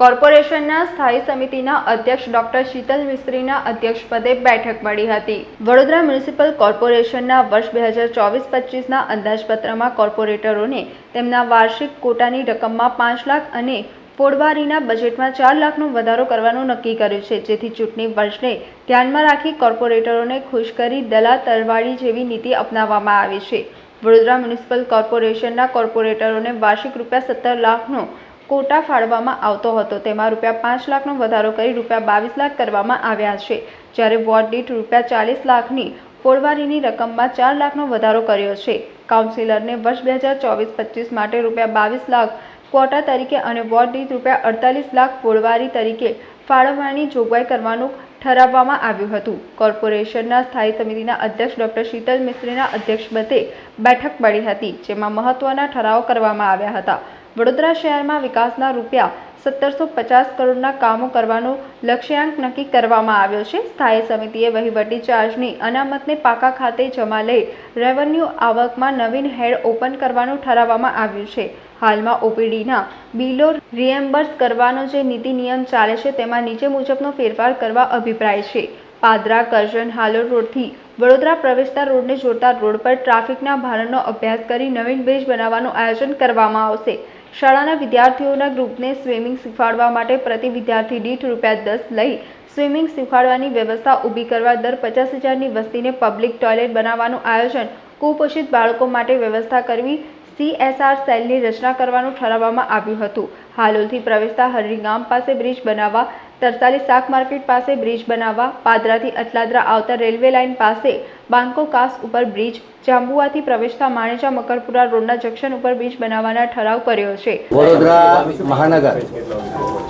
કોર્પોરેશનના સ્થાયી સમિતિના અધ્યક્ષ ડોક્ટર શીતલ મિસ્ત્રીના અધ્યક્ષપદે બેઠક મળી હતી. વડોદરા મ્યુનિસિપલ કોર્પોરેશનના વર્ષ બે હજાર ચોવીસ પચીસના અંદાજપત્રમાં કોર્પોરેટરોને તેમના વાર્ષિક કોટાની રકમમાં પાંચ લાખ અને ફોડવારીના બજેટમાં ચાર લાખનો વધારો કરવાનું નક્કી કર્યું છે. જેથી ચૂંટણી વર્ષને ધ્યાનમાં રાખી કોર્પોરેટરોને ખુશ કરી દલા તરવાડી જેવી નીતિ અપનાવવામાં આવી છે. વડોદરા મ્યુનિસિપલ કોર્પોરેશનના કોર્પોરેટરોને વાર્ષિક રૂપિયા સત્તર લાખનો કોટા ફાળવવામાં આવતો હતો. તેમાં રૂપિયા પાંચ લાખનો વધારો કરી રૂપિયા બાવીસ લાખ કરવામાં આવ્યા છે. જ્યારે વોર્ડ દીઠ રૂપિયા ચાલીસ લાખની ફોળવારીની રકમમાં ચાર લાખનો વધારો કર્યો છે. કાઉન્સિલરને વર્ષ બે હજાર ચોવીસ પચીસ માટે રૂપિયા બાવીસ લાખ ક્વોટા તરીકે અને વોર્ડ દીઠ રૂપિયા અડતાલીસ લાખ ફોડવારી તરીકે ફાળવવાની જોગવાઈ કરવાનું ઠરાવવામાં આવ્યું હતું. કોર્પોરેશનના સ્થાયી સમિતિના અધ્યક્ષ ડોક્ટર શીતલ મિસ્ત્રીના અધ્યક્ષપદે બેઠક મળી હતી, જેમાં મહત્વના ઠરાવો કરવામાં આવ્યા હતા. વડોદરા શહેરમાં વિકાસના રૂપિયા સત્તરસો પચાસ કરોડના કામો કરવાનો લક્ષ્યાંક નક્કી કરવામાં આવ્યો છે. સ્થાયી સમિતિએ વહીવટી ચાર્જની અનામતને પાકા ખાતે જમા લઈ રેવન્યુ આવકમાં નવીન હેડ ઓપન કરવાનું ઠરાવવામાં આવ્યું છે. હાલમાં ઓપીડીના બિલો રિએમ્બર્સ કરવાનો જે નીતિ નિયમ ચાલે છે તેમાં નીચે મુજબનો ફેરફાર કરવા અભિપ્રાય છે. પાદરા, કરજણ હાલોર રોડથી વડોદરા પ્રવેશતા રોડને જોડતા રોડ પર ટ્રાફિકના ભારણનો અભ્યાસ કરી નવીન બ્રિજ બનાવવાનું આયોજન કરવામાં આવશે. શાળાના વિદ્યાર્થીઓના ગ્રુપને સ્વિમિંગ શીખવાડવા માટે પ્રતિ વિદ્યાર્થી દીઠ રૂપિયા દસ લઈ સ્વિમિંગ શીખવાડવાની વ્યવસ્થા ઊભી કરવા દર પચાસ હજારની વસ્તીને પબ્લિક ટોયલેટ બનાવવાનું આયોજન, કુપોષિત બાળકો માટે વ્યવસ્થા કરવી સીએસઆર સેલની રચના કરવાનું ઠરાવવામાં આવ્યું હતું. હાલોલથી પ્રવેશતા હરિગામ પાસે બ્રિજ બનાવવા તરસાલી શાક માર્કેટ પાસે બ્રિજ બનાવવા, પાદરાથી અટલાદરા આવતા રેલવે લાઇન પાસે બાંકો કાસ ઉપર બ્રિજ, જાંબુઆથી પ્રવેશતા માણેજા મકરપુરા રોડના જંકશન ઉપર બ્રિજ બનાવવાના ઠરાવ કર્યો છે. વડોદરા મહાનગર.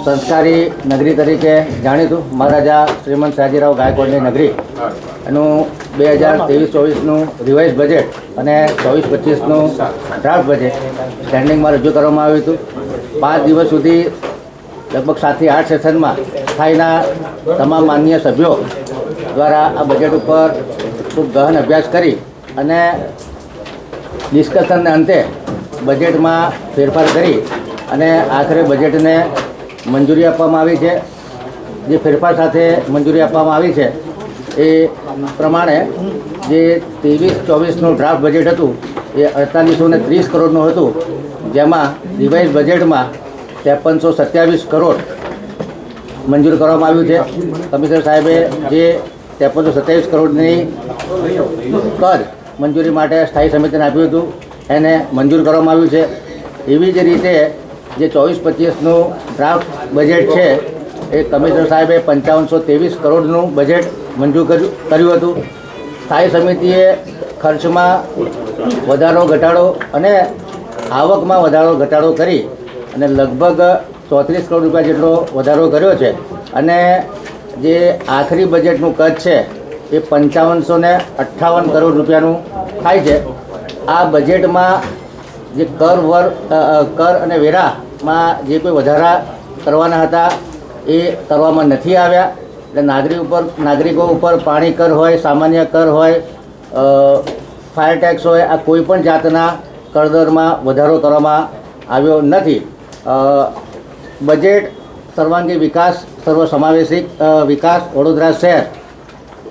સંસ્કારી નગરી તરીકે જાણીતું. મહારાજા શ્રીમંત સયાજીરાવ ગાયકવાડની નગરી. એનું બે હજાર ત્રેવીસ ચોવીસનું રિવાઇઝ બજેટ અને ચોવીસ પચીસનું ડ્રાફ્ટ બજેટ સ્ટેન્ડિંગમાં રજૂ કરવામાં આવ્યું હતું. પાંચ દિવસ સુધી લગભગ સાતથી આઠ સેશનમાં સ્થાયીના તમામ માન્ય સભ્યો દ્વારા આ બજેટ ઉપર ખૂબ ગહન અભ્યાસ કરી અને ડિસ્કશનને અંતે બજેટમાં ફેરફાર કરી અને આખરે બજેટને મંજૂરી આપવામાં આવી છે. જે ફેરફાર સાથે મંજૂરી આપવામાં આવી છે એ પ્રમાણે જે ત્રેવીસ, ચોવીસનું ડ્રાફ્ટ બજેટ હતું એ અડતાલીસો ને ત્રીસ કરોડનું હતું. જેમાં રિવાઇઝ બજેટમાં ત્રેપનસો સત્યાવીસ કરોડ મંજૂર કરવામાં આવ્યું છે. કમિશનર સાહેબે જે ત્રેપનસો સત્યાવીસ કરોડની કર મંજૂરી માટે સ્થાયી સમિતિને આપ્યું હતું, એને મંજૂર કરવામાં આવ્યું છે. એવી જ રીતે જે ચોવીસ પચીસનું ડ્રાફ્ટ બજેટ છે, એ કમિશનર સાહેબે પંચાવનસો ત્રેવીસ કરોડનું બજેટ મંજૂર કર્યું હતું. સ્થાયી સમિતિએ ખર્ચમાં વધારો, ઘટાડો અને આવકમાં વધારો, ઘટાડો કરી અને લગભગ ચોત્રીસ કરોડ રૂપિયા જેટલો વધારો કર્યો છે. અને જે આખરી બજેટનું કદ છે, એ પંચાવનસો ને અઠ્ઠાવન કરોડ રૂપિયાનું થાય છે. આ બજેટમાં જે કર વર કર અને વેરામાં જે કોઈ વધારા કરવાના હતા, એ કરવામાં નથી આવ્યા. એટલે નાગરિક ઉપર, નાગરિકો ઉપર પાણી કર હોય, સામાન્ય કર હોય ફાયર ટેક્સ હોય, આ કોઈ પણ જાતના કરદરમાં વધારો કરવામાં આવ્યો નથી. બજેટ, સર્વાંગી વિકાસ સર્વસમાવેશી વિકાસ વડોદરા શહેર.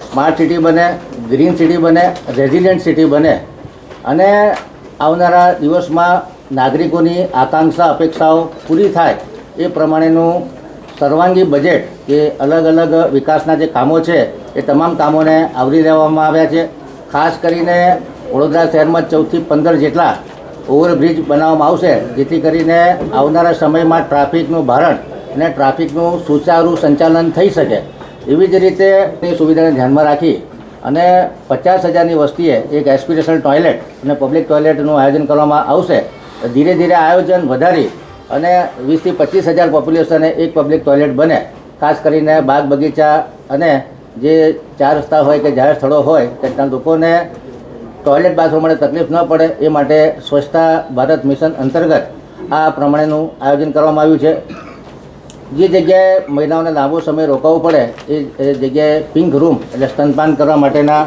સ્માર્ટ સિટી બને, ગ્રીન સિટી બને, રેઝિલિયન્ટ સિટી બને. અને આવનારા દિવસમાં નાગરિકોની આકાંક્ષા, અપેક્ષાઓ પૂરી થાય એ પ્રમાણેનું સર્વાંગી બજેટ જે અલગ અલગ વિકાસના જે કામો છે એ તમામ કામોને આવરી લેવામાં આવ્યા છે. ખાસ કરીને વડોદરા શહેરમાં ચૌદથી પંદર જેટલા ઓવરબ્રિજ બનાવવામાં આવશે, જેથી કરીને આવનારા સમયમાં ટ્રાફિકનું ભારણ અને ટ્રાફિકનું સુચારું સંચાલન થઈ શકે. એવી જ રીતે તે સુવિધાને ધ્યાનમાં રાખી અને પચાસ હજારની વસ્તીએ એક એસ્પિરેશનલ ટોયલેટ અને પબ્લિક ટોયલેટનું આયોજન કરવામાં આવશે. ધીરે ધીરે આયોજન વધારી અને વીસથી પચીસ હજાર પોપ્યુલેશને એક પબ્લિક ટોયલેટ બને. ખાસ કરીને બાગ બગીચા અને જે ચાર રસ્તા હોય કે જાહેર સ્થળો હોય, ત્યાં લોકોને ટોયલેટ બાથરૂમ માટે તકલીફ ન પડે, એ માટે સ્વચ્છતા ભારત મિશન અંતર્ગત આ પ્રમાણેનું આયોજન કરવામાં આવ્યું છે. જે જગ્યાએ મહિલાઓને લાંબો સમય રોકાવવું પડે, એ જગ્યાએ પિંક રૂમ એટલે સ્તનપાન કરવા માટેના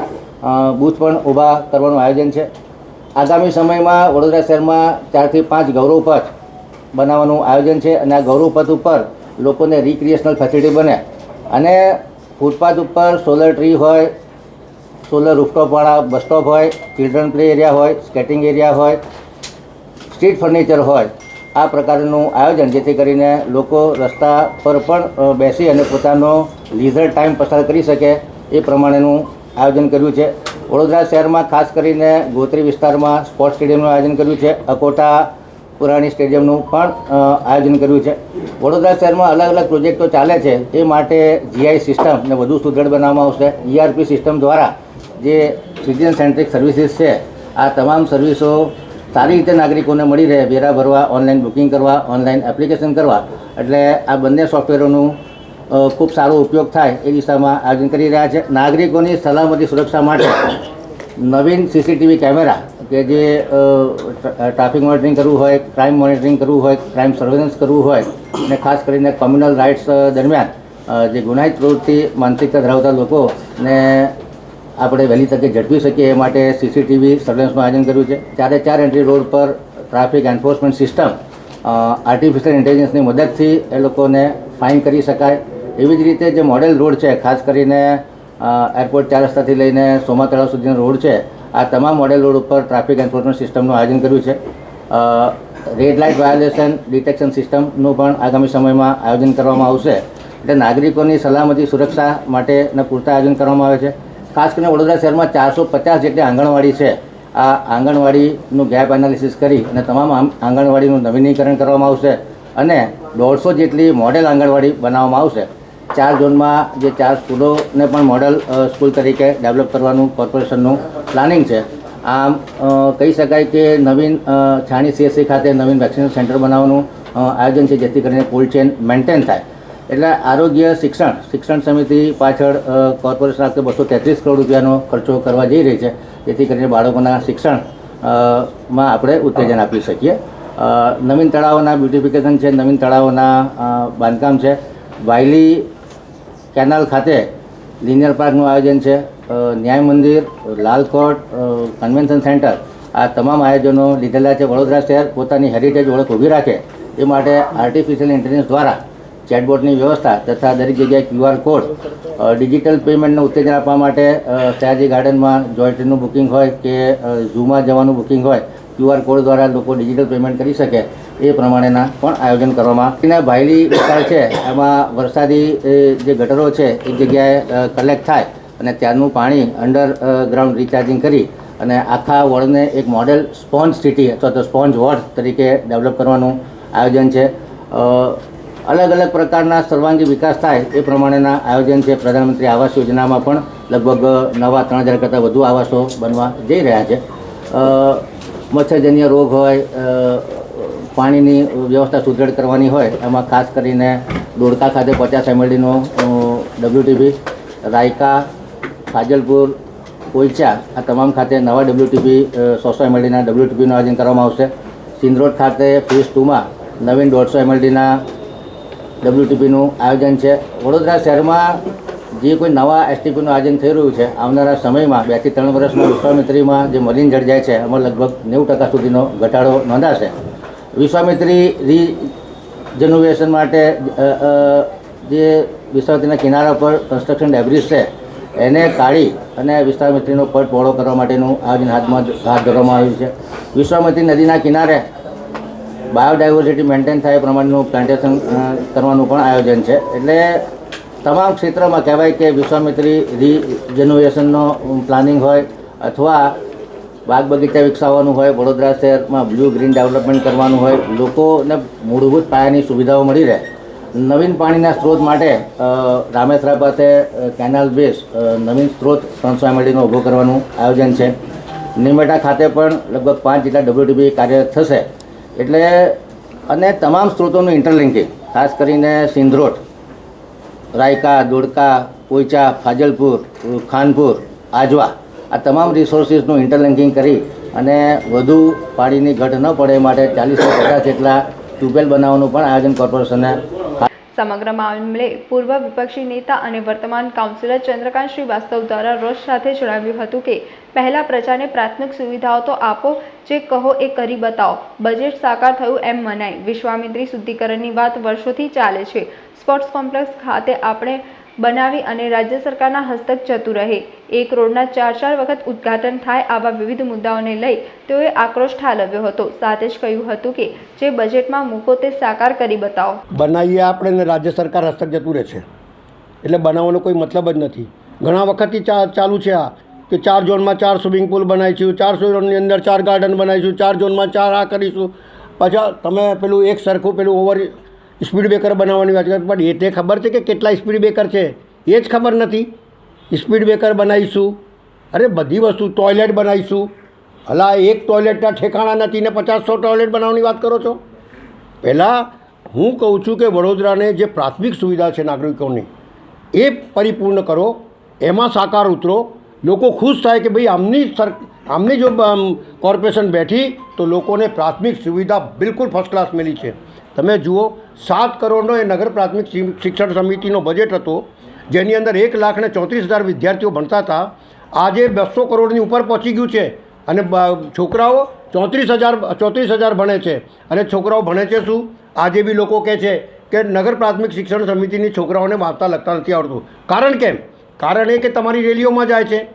બૂથ પણ ઊભા કરવાનું આયોજન છે. આગામી સમયમાં વડોદરા શહેરમાં ચારથી પાંચ ગૌરવ પથ બનાવવાનું આયોજન છે અને આ ગૌરવ પથ ઉપર લોકોને રિક્રિએશનલ ફેસિલિટી બને. અને ફૂટપાથ ઉપર સોલર ટ્રી હોય સોલર રૂફટોપવાળા બસ સ્ટોપ હોય ચિલ્ડ્રન પ્લે એરિયા હોય સ્કેટિંગ એરિયા હોય સ્ટ્રીટ ફર્નિચર હોય, આ પ્રકારનું આયોજન જેથી કરીને લોકો રસ્તા પર પણ બેસી અને પોતાનો લીઝર ટાઈમ પસાર કરી શકે એ પ્રમાણેનું આયોજન કર્યું છે. વડોદરા શહેરમાં ખાસ કરીને ગોત્રી વિસ્તારમાં સ્પોર્ટ્સ સ્ટેડિયમનું આયોજન કર્યું છે. અકોટા પુરાણી સ્ટેડિયમનું પણ આયોજન કર્યું છે. વડોદરા શહેરમાં અલગ અલગ પ્રોજેક્ટો ચાલે છે. એ માટે જીઆઈ સિસ્ટમને વધુ સુદૃઢ બનાવવામાં આવશે. ઈઆરપી સિસ્ટમ દ્વારા જે સિટીઝન સેન્ટ્રિક સર્વિસીસ છે, આ તમામ સર્વિસો સારી રીતે નાગરિકોને મળી રહે, વેરા ભરવા ઓનલાઈન બુકિંગ કરવા ઓનલાઈન એપ્લિકેશન કરવા. એટલે આ બંને સોફ્ટવેરોનું ખૂબ સારો ઉપયોગ થાય એ દિશામાં આયોજન કરી રહ્યા છે. નાગરિકોની સલામતી સુરક્ષા માટે નવીન સીસીટીવી કેમેરા કે જે ટ્રાફિક મોનિટરિંગ કરવું હોય ક્રાઇમ મોનિટરિંગ કરવું હોય ક્રાઇમ સર્વેલન્સ કરવું હોય અને ખાસ કરીને કોમ્યુનલ રાઇટ્સ દરમિયાન જે ગુનાહિત પ્રવૃત્તિ માનસિકતા ધરાવતા લોકોને આપણે વહેલી તકે ઝડપી શકીએ એ માટે સીસીટીવી સર્વેલન્સનું આયોજન કર્યું છે. ચારે ચાર એન્ટ્રી રોડ પર ટ્રાફિક એન્ફોર્સમેન્ટ સિસ્ટમ આર્ટિફિશિયલ ઇન્ટેલિજન્સની મદદથી એ લોકોને ફાઇન કરી શકાય. એવી જ રીતે જે મોડેલ રોડ છે, ખાસ કરીને એરપોર્ટ ચાર રસ્તાથી લઈને સોમા તળાવ સુધીનો રોડ છે, આ તમામ મોડેલ રોડ ઉપર ટ્રાફિક એન્ફોર્સમેન્ટ સિસ્ટમનું આયોજન કર્યું છે. રેડ લાઇટ વાયોલેશન ડિટેક્શન સિસ્ટમનું પણ આગામી સમયમાં આયોજન કરવામાં આવશે. એટલે નાગરિકોની સલામતી સુરક્ષા માટેના પૂરતા આયોજન કરવામાં આવે છે. ખાસ કરીને વડોદરા શહેરમાં ચારસો પચાસ જેટલી આંગણવાડી છે. આ આંગણવાડીનું ગેપ એનાલિસિસ કરી અને તમામ આંગણવાડીનું નવીનીકરણ કરવામાં આવશે અને દોઢસો જેટલી મોડેલ આંગણવાડી બનાવવામાં આવશે. ચાર ઝોનમાં જે ચાર સ્કૂલોને પણ મોડલ સ્કૂલ તરીકે ડેવલપ કરવાનું કોર્પોરેશનનું પ્લાનિંગ છે. આમ કહી શકાય કે નવીન છાણી સીએસસી ખાતે નવીન વેક્સિનેશન સેન્ટર બનાવવાનું આયોજન છે, જેથી કરીને કોલ્ડ ચેન મેન્ટેન થાય. એટલે આરોગ્ય શિક્ષણ શિક્ષણ સમિતિ પાછળ કોર્પોરેશન આખતે બસો તેત્રીસ કરોડ રૂપિયાનો ખર્ચો કરવા જઈ રહી છે. જેથી કરીને બાળકોના શિક્ષણમાં આપણે ઉત્તેજન આપી શકીએ. નવીન તળાવોના બ્યુટિફિકેશન છે, નવીન તળાવોના બાંધકામ છે. વાયલી કેનાલ ખાતે લિનિયર પાર્કનું આયોજન છે. ન્યાય મંદિર લાલકોટ કન્વેન્શન સેન્ટર આ તમામ આયોજનો લીધેલા છે. વડોદરા શહેર પોતાની હેરિટેજ ઓળખ ઊભી રાખે. એ માટે આર્ટિફિશિયલ ઇન્ટેલિજન્સ દ્વારા ચેટબોટની વ્યવસ્થા તથા દરેક જગ્યાએ ક્યુઆર કોડ ડિજિટલ પેમેન્ટને ઉત્તેજન આપવા માટે સયાજી ગાર્ડનમાં જોય ટ્રેનનું બુકિંગ હોય કે ઝૂમાં જવાનું બુકિંગ હોય ક્યુઆર કોડ દ્વારા લોકો ડિજિટલ પેમેન્ટ કરી શકે એ પ્રમાણેના પણ આયોજન કરવામાં ભાયલી વિસ્તાર છે, એમાં વરસાદી જે ગટરો છે એ જગ્યાએ કલેક્ટ થાય અને ત્યારનું પાણી અંડર ગ્રાઉન્ડ રિચાર્જિંગ કરી અને આખા વોર્ડને એક મોડેલ સ્પોન્જ સિટી અથવા તો સ્પોન્જ વોર્ડ તરીકે ડેવલપ કરવાનું આયોજન છે. અલગ અલગ પ્રકારના સર્વાંગી વિકાસ થાય એ પ્રમાણેના આયોજન છે. પ્રધાનમંત્રી આવાસ યોજનામાં પણ લગભગ નવા ત્રણ હજાર કરતાં વધુ આવાસો બનવા જઈ રહ્યા છે. મચ્છરજન્ય રોગ હોય પાણીની વ્યવસ્થા સુદૃઢ કરવાની હોય, એમાં ખાસ કરીને દોડકા ખાતે પચાસ એમએલડીનો ડબ્લ્યુટીપી રાયકા, ફાજલપુર કોઈચા આ તમામ ખાતે નવા ડબ્લ્યુટીપી સો સો એમએલડીના ડબ્લ્યુટીપીનું આયોજન કરવામાં આવશે. સિંદરોડ ખાતે ફેઝ ટુમાં નવીન દોઢસો એમએલડીના ડબ્લ્યુટીપીનું આયોજન છે. વડોદરા શહેરમાં જે કોઈ નવા એસટીપીનું આયોજન થઈ રહ્યું છે આવનારા સમયમાં બેથી ત્રણ વર્ષમાં વિશ્વામિત્રીમાં જે મરીન જળ જાય છે એમાં લગભગ નેવું ટકા સુધીનો ઘટાડો નોંધાશે. વિશ્વામિત્રી રિજનોવેશન માટે અ, અ, જે વિશ્વામિત્રીના કિનારા પર કન્સ્ટ્રક્શન ડેબ્રિજ છે એને કાઢી અને વિશ્વામિત્રીનો પટ પહોળો કરવા માટેનું આયોજન હાથમાં હાથ ધરવામાં આવ્યું છે. વિશ્વામિત્રી નદીના કિનારે બાયોડાયવર્સિટી મેન્ટેન થાય એ પ્રમાણેનું પ્લાન્ટેશન કરવાનું પણ આયોજન છે. એટલે તમામ ક્ષેત્રમાં કહેવાય કે વિશ્વામિત્રી રિજેન્યુએશનનો પ્લાનિંગ હોય અથવા બાગ બગીચા વિકસાવવાનું હોય, વડોદરા શહેરમાં બ્લુ ગ્રીન ડેવલપમેન્ટ કરવાનું હોય, લોકોને મૂળભૂત પાયાની સુવિધાઓ મળી રહે. નવીન પાણીના સ્ત્રોત માટે રામેશ્વરા પાસે કેનાલ બેઝ નવીન સ્ત્રોત ત્રણસો એમએલડીનો ઊભો કરવાનું આયોજન છે. નિમેટા ખાતે પણ લગભગ પાંચ જેટલા ડબ્લ્યુટીબી કાર્યરત થશે. એટલે અને તમામ સ્ત્રોતોનું ઇન્ટરલિંકિંગ ખાસ કરીને સિંધરોટ, રાયકા, દોડકા પોઈચા ફાજલપુર, ખાનપુર, આજવા, આ તમામ રિસોર્સિસનું ઇન્ટરલિંકિંગ કરી અને વધુ પાણીની ઘટ ન પડે માટે ચાલીસો પચાસ જેટલા ટ્યુબવેલ બનાવવાનું પણ આયોજન કોર્પોરેશને સમગ્ર મામલે પૂર્વ વિપક્ષી નેતા અને વર્તમાન કાઉન્સિલર ચંદ્રકાંત શ્રીવાસ્તવ દ્વારા રોષ સાથે જણાવ્યું હતું કે, પહેલા પ્રજાને પ્રાથમિક સુવિધાઓ તો આપો, જે કહો એ કરી બતાવો. બજેટ સાકાર થયું એમ મનાય. વિશ્વામિત્રી શુદ્ધિકરણની વાત વર્ષોથી ચાલે છે. સ્પોર્ટ્સ કોમ્પ્લેક્સ ખાતે આપણે બનાવી અને રાજ્ય સરકારના હસ્તક જતું રહે. એક રોડના ચાર ચાર વખત ઉદ્ઘાટન થાય આવા વિવિધ મુદ્દાઓને લઈ તેઓએ આક્રોશ ઠાલવ્યો હતો. સાથે જ કહ્યું હતું કે, જે બજેટમાં મૂકો તે સાકાર કરી બતાવો. બનાવીએ આપણે રાજ્ય સરકાર હસ્તક જતું રહે છે. એટલે બનાવવાનો કોઈ મતલબ જ નથી. ઘણા વખતથી ચાલુ છે આ, કે ચાર ઝોનમાં ચાર સ્વિમિંગ પુલ બનાવીશું ચાર ઝોનની અંદર ચાર ગાર્ડન બનાવીશું ચાર ઝોનમાં ચાર આ કરીશું. પાછા તમે પેલું એક સરખું પેલું ઓવર સ્પીડ બ્રેકર બનાવવાની વાત કરી. પણ એ તે ખબર છે કે કેટલા સ્પીડ બ્રેકર છે? એ જ ખબર નથી. સ્પીડ બ્રેકર બનાવીશું. અરે, બધી વસ્તુ ટોયલેટ બનાવીશું. હલા એક ટોયલેટના ઠેકાણા નથી ને પચાસસો ટોયલેટ બનાવવાની વાત કરો છો? પહેલાં હું કહું છું કે વડોદરાને જે પ્રાથમિક સુવિધા છે નાગરિકોની, એ પરિપૂર્ણ કરો. એમાં સાકાર ઉતરો. લોકો ખુશ થાય કે ભાઈ આમની સર, આમની જો કોર્પોરેશન બેઠી તો લોકોને પ્રાથમિક સુવિધા બિલકુલ ફર્સ્ટ ક્લાસ મળી છે. તમે જુઓ, સાત કરોડનો એ નગર પ્રાથમિક શિક્ષણ સમિતિનો બજેટ હતો, જેની અંદર એક લાખ ને ચોત્રીસ હજાર વિદ્યાર્થીઓ ભણતા હતા. આજે બસો કરોડની ઉપર પહોંચી ગયું છે. અને છોકરાઓ ચોત્રીસ હજાર ચોત્રીસ હજાર ભણે છે. અને છોકરાઓ ભણે છે શું? આજે બી લોકો કહે છે કે નગર પ્રાથમિક શિક્ષણ સમિતિની છોકરાઓને વાંચતા લખતા નથી આવડતું. કારણ કેમ? કારણ એ કે તમારી રેલીઓમાં જાય છે.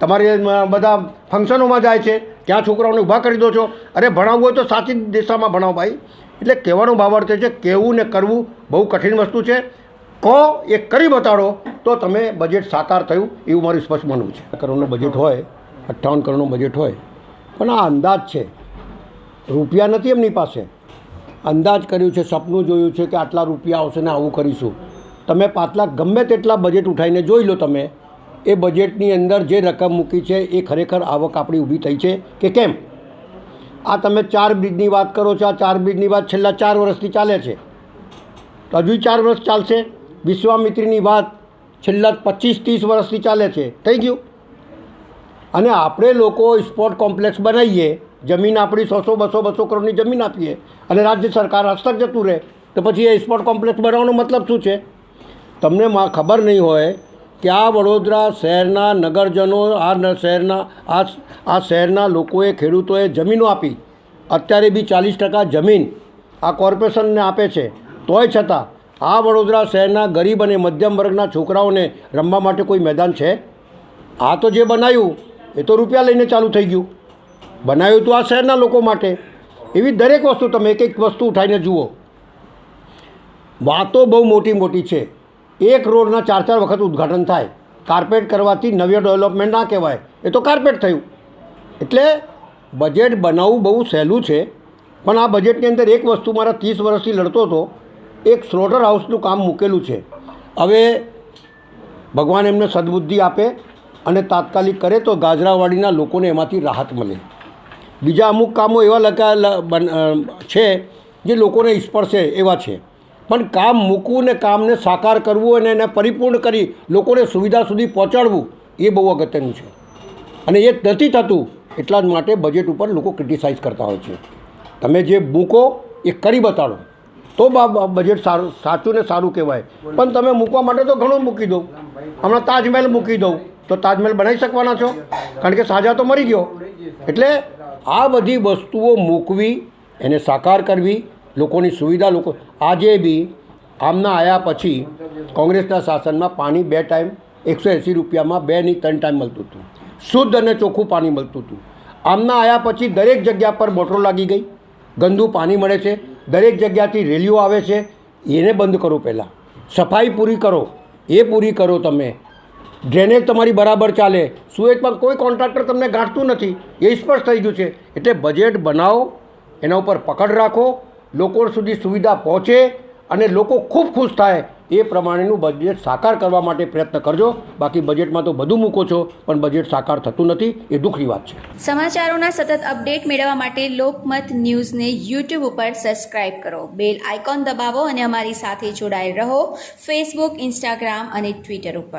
તમારી બધા ફંક્શનોમાં જાય છે. ત્યાં છોકરાઓને ઊભા કરી દો છો. અરે ભણાવવું હોય તો સાચી દિશામાં ભણાવો ભાઈ. એટલે કહેવાનો ભાવાર્થ છે કહેવું ને કરવું બહુ કઠિન વસ્તુ છે. કહો એ કરી બતાડો તો તમે બજેટ સાકાર થયું એવું મારું સ્પષ્ટ માનવું છે. કરોડનું બજેટ હોય, અઠ્ઠાવન કરોડનું બજેટ હોય, પણ આ અંદાજ છે. રૂપિયા નથી એમની પાસે. અંદાજ કર્યું છે, સપનું જોયું છે કે આટલા રૂપિયા આવશે ને આવું કરીશું. તમે પાછલા ગમે તેટલા બજેટ ઉઠાવીને જોઈ લો તમે, એ બજેટની અંદર જે રકમ મૂકી છે, એ ખરેખર આવક આપણી ઊભી થઈ છે કે કેમ? આ તમે ચાર બ્રિજની વાત કરો છો, આ ચાર બ્રિજની વાત છેલ્લા ચાર વર્ષથી ચાલે છે. તો હજુ ચાર વર્ષ ચાલશે. વિશ્વામિત્રીની વાત છેલ્લા પચીસ ત્રીસ વર્ષથી ચાલે છે. થઈ ગયું. અને આપણે લોકો સ્પોર્ટ કોમ્પ્લેક્સ બનાવીએ, જમીન આપણી સો બસો બસો કરોડની જમીન આપીએ અને રાજ્ય સરકાર હસ્તક જતું રહે, તો પછી એ સ્પોર્ટ કોમ્પ્લેક્સ બનાવવાનો મતલબ શું છે? તમને ખબર નહીં હોય કે આ વડોદરા શહેરના નગરજનો આ શહેરના આ આ શહેરના લોકોએ ખેડૂતોએ જમીનો આપી. અત્યારે બી ચાલીસ ટકા જમીન આ કોર્પોરેશનને આપે છે. તોય છતાં, આ વડોદરા શહેરના ગરીબ અને મધ્યમ વર્ગના છોકરાઓને રમવા માટે કોઈ મેદાન છે? આ તો જે બનાવ્યું એ તો રૂપિયા લઈને ચાલુ થઈ ગયું. બનાવ્યું તો આ શહેરના લોકો માટે. એવી દરેક વસ્તુ તમે એક એક વસ્તુ ઉઠાવીને જુઓ. વાતો બહુ મોટી મોટી છે. એક રોડના ચાર ચાર વખત ઉદ્ઘાટન થાય. કાર્પેટ કરવાથી નવી ડેવલપમેન્ટ ના કહેવાય. એ તો કાર્પેટ થયું. એટલે બજેટ બનાવવું બહુ સહેલું છે. પણ આ બજેટની અંદર એક વસ્તુ મારા ત્રીસ વર્ષથી લડતો હતો. એક સ્લોટર હાઉસનું કામ મૂકેલું છે. હવે ભગવાન એમને સદબુદ્ધિ આપે અને તાત્કાલિક કરે તો ગાજરાવાડીના લોકોને એમાંથી રાહત મળે. બીજા અમુક કામો એવા લખા છે જે લોકોને સ્પર્શે એવા છે. પણ કામ મૂકવું ને કામને સાકાર કરવું અને એને પરિપૂર્ણ કરી લોકોને સુવિધા સુધી પહોંચાડવું, એ બહુ અગત્યનું છે. અને એ નથી થતું એટલા જ માટે બજેટ ઉપર લોકો ક્રિટિસાઇઝ કરતા હોય છે. તમે જે મૂકો, એ કરી બતાડો. તો બજેટ સારું, સાચું ને સારું કહેવાય. પણ તમે મૂકવા માટે તો ઘણું મૂકી દો. હમણાં તાજમહેલ મૂકી દઉં. તો તાજમહેલ બનાવી શકવાના છો? કારણ કે સાજા તો મરી ગયો. એટલે આ બધી વસ્તુઓ મૂકવી, એને સાકાર કરવી લોકોની સુવિધા, લોકો આજે બી આમના આવ્યા પછી કોંગ્રેસના શાસનમાં પાણી બે ટાઈમ, એકસો એંસી રૂપિયામાં બે ની ત્રણ ટાઈમ મળતું હતું. શુદ્ધ અને ચોખ્ખું પાણી મળતું હતું. આમના આવ્યા પછી દરેક જગ્યા પર મોટરો લાગી ગઈ. ગંદુ પાણી મળે છે. દરેક જગ્યાથી રેલીઓ આવે છે. એને બંધ કરો પહેલાં. સફાઈ પૂરી કરો. એ પૂરી કરો તમે. ડ્રેનેજ તમારી બરાબર ચાલે. સુએજમાં કોઈ કોન્ટ્રાક્ટર તમને ગાંઠતું નથી. એ સ્પષ્ટ થઈ ગયું છે. એટલે બજેટ બનાવો, એના ઉપર પકડ રાખો લોકો સુધી સુવિધા પહોંચે અને લોકો ખૂબ ખુશ થાય એ પ્રમાણેનું બજેટ સાકાર કરવા માટે પ્રયત્ન કરજો. બાકી બજેટમાં તો બધું મૂકો છો, પણ બજેટ સાકાર થતું નથી, એ દુઃખની વાત છે. સમાચારોના સતત અપડેટ મેળવવા માટે લોકમત ન્યૂઝને યુટ્યુબ ઉપર સબસ્ક્રાઇબ કરો. બેલ આઇકોન દબાવો અને અમારી સાથે જોડાયેલ રહો. ફેસબુક ઇન્સ્ટાગ્રામ અને ટ્વિટર ઉપર.